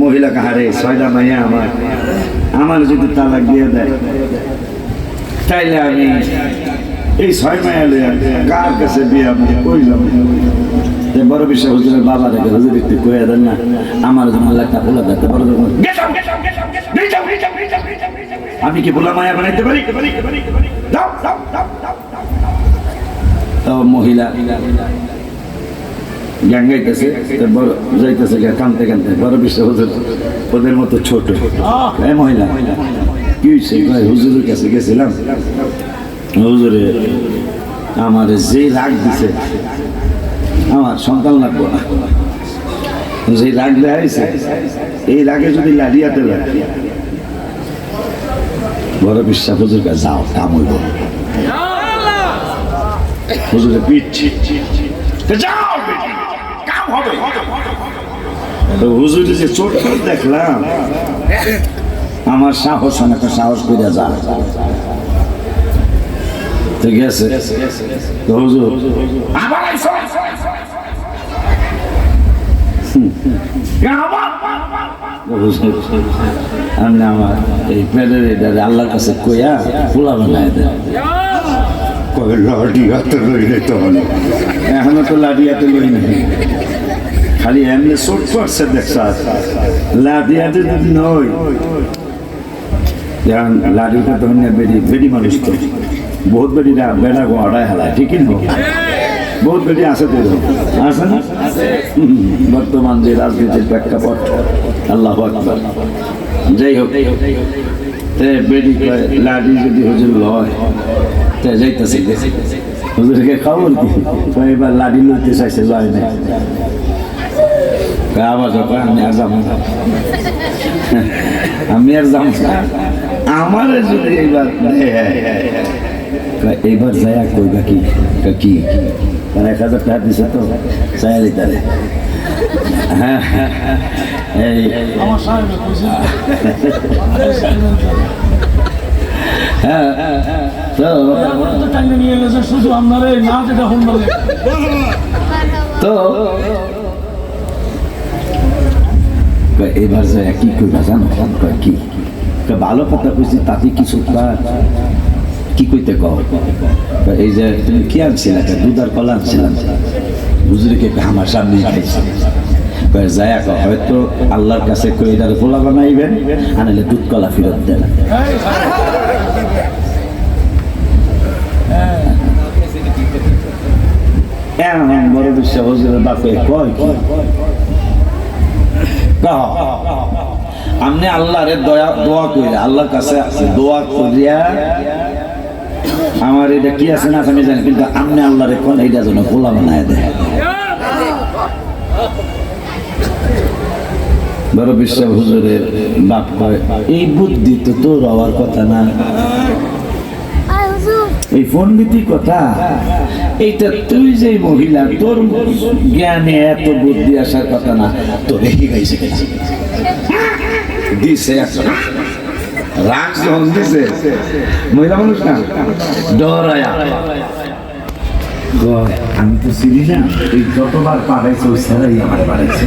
মহিলা কাহারে ছয়টা মাইয়া আমার আমার যদি তালাক দিয়ে দেয় তাইলে আমি এই ছয় মায়া লইয়া কার কাছে বিয়ে আমি কই যাব যে বড় বিশ্বাস হুজুরের বাবা রেখে হুজুর একটু কইয়া দেন না আমার জন্য একটা পোলা দেখতে বড় যখন আমি কি পোলা মায়া বানাইতে পারি। তো মহিলা গান গাইতেছে বড় যাইতেছে কানতে কানতে বড় বিশ্ব হুজুর ওদের মতো ছোট। এই মহিলা, কি হয়েছে হুজুরের কাছে গেছিলাম। হুজুরে, আমার যে রাগ দিছে, আমার সন্তান লাগবো না। যে রাগ দেখাইছে এই রাগে যদি লাড়িয়াতে লাগে বড় বিশ্বাস হুজুর কাছে যাও কাম হইব হুজুরে পিচ্ছি যাও! হবে। তো হুজুরে যে চোট দেখলাম আমার সাহস অনেক সাহস করে যা। তো তো হুজুর আবার। তো হুজুর, আপনি আমার এই পেটের এটা আল্লাহর কাছে কইয়া পোলা বানায় দেন। কবে লাঠি হাতে তখন? এখনও তো লাঠি হাতে লই নাই। খালি এমনি চোট করছে দেখছা লাঠি হাতে যদি নয়। যেমন লাঠিটা তখন বেরি বেরি মানুষ তো। বহুত বেরিরা বেড়া গো আড়াই হেলায় ঠিকই না? বহুত বেরি আছে তো। আছে না? বর্তমান যে রাজনীতির প্রেক্ষাপট, আল্লাহ আকবার। যাই হোক কয় লাঠি যদি হুজুর লয়, তে যাইতেছে। হুজুরকে খবর কি? এবার লাঠি লইতে চাইছে, লয় না আবার যখন আমি আর যাব। আমি আর যাব আমার যদি এইবার দেয়, কয় এইবার যায়া কইবা কি? কি? মানে এক হাজার টাকা দিছে তো চাইয়া দিতারে হ্যাঁ হ্যাঁ, হ্যাঁ। এই হ্যাঁ হ্যাঁ, হ্যাঁ। তো তো টাইমে নিয়ে গেছে শুধু আপনার এই না যেটা হোন্ডা তো কয় এবার যে কি কইবা জানো? কি? ভালো কথা কইছি, তাতে কিছু কি কইতে এই যে তুমি কি আনছিলে? কয় দুধ আর কলা আনছিলাম হুজুরিকে কয় আমার সামনে যায় হয়তো আল্লাহর কাছে কই এটার পোলা বানাইবেন আনালে দুধ কলা ফেরত দেন। এমন বড় বিশ্বাস বাপে কয়। আমনে আল্লাহরে দয়া, দোয়া করি আল্লাহর কাছে দোয়া করিয়া আমার এটা কি আছে না আমি জানি, কিন্তু আমনে আল্লাহরে কোন এইটা যেন পোলা বানায় দেয়। বড় বিশ্ব হুজুরের বাপ কয়, এই বুদ্ধি তো তোর হওয়ার কথা না। এই পণ্ডিতি কথা এইটা তুই যে মহিলা, তোর জ্ঞানে এত বুদ্ধি আসার কথা না, তো রেখে গাইছে দিছে রাগ যখন দিছে, মহিলা মানুষ না? ডরায়া। আমি তো চিনি না, এই যতবার পাঠাইছে, ওই স্যারাই আমার পাঠাইছে